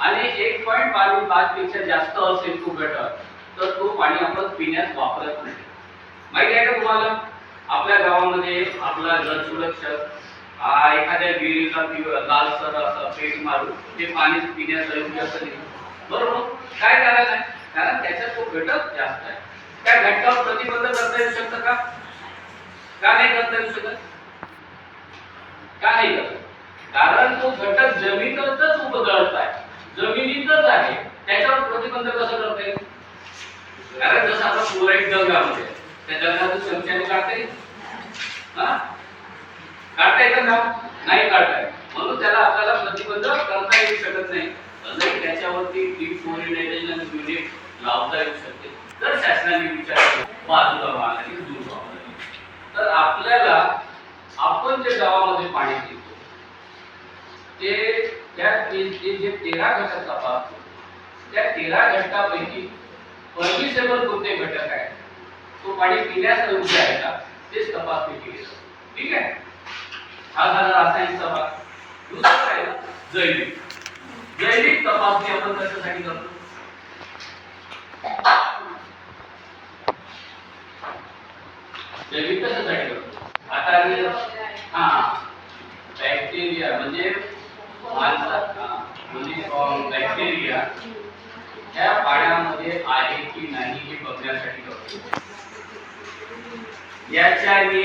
आणि एक पॉईंट पाच पेक्षा जास्त असेल तो घटक तर तो पाणी आपण पिण्यास वापरत नाही. माहिती आहे का तुम्हाला? आपल्या गावामध्ये आपला जल सुरक्षक एखाद्या विहिरीला लाल लालसर असं पेट मारून ते पाणी पिण्यास योग्य असं नाही. बरोबर? काय कारण आहे? कारण त्याच्यात तो घटक जास्त आहे. त्या घटकावर प्रतिबंध करता येऊ शकतं का? का नाही करता येऊ शकत? का नाही करत? कारण तो घटक जमिनीतच उपदळत आहे. त्याच्यावर प्रतिबंध कसं करता येईल कारण जसं आता फ्लोराईड जंगामध्ये त्या जंगातून चमच्याने काढता येईल. हा? काढता येतं का? नाही काढता येत. म्हणून त्याला आपल्याला प्रतिबंध करता येऊ शकत नाही. अजून त्याच्यावरती डिफ्लोरिनायझेशन युनिट लावता येऊ शकते. तर शासनाने विचार बाजूला वाहणारी दूर वाहणारी तर आपल्याला आपण जे गावामध्ये पाणी पितो ते त्या जे तेरा घटक तपासतो त्या तेरा घटकापैकी परमिसेबल कोणते घटक आहेत? तो पाणी पिण्यास योग्य आहे का? तेच तपासणी केली जाते ठीक आहे? हा झाला रासायनिकचा भाग दुसरा आहे जैविक. जैविक तपासणी आपण कशासाठी करतो? जैविक कशासाठी करतो? आता आम्ही हा. बॅक्टेरिया म्हणजे माणसात म्हणजे बॅक्टेरिया. त्या पाण्यामध्ये आहे की नाही हे बघण्यासाठी करतो याच्याने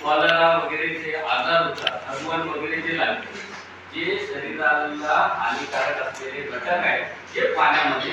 कॉलरा वगैरे जे आजार होतात हनुमान वगैरे जे लागते जे शरीराला हानिकारक असलेले घटक आहेत ते पाण्यामध्ये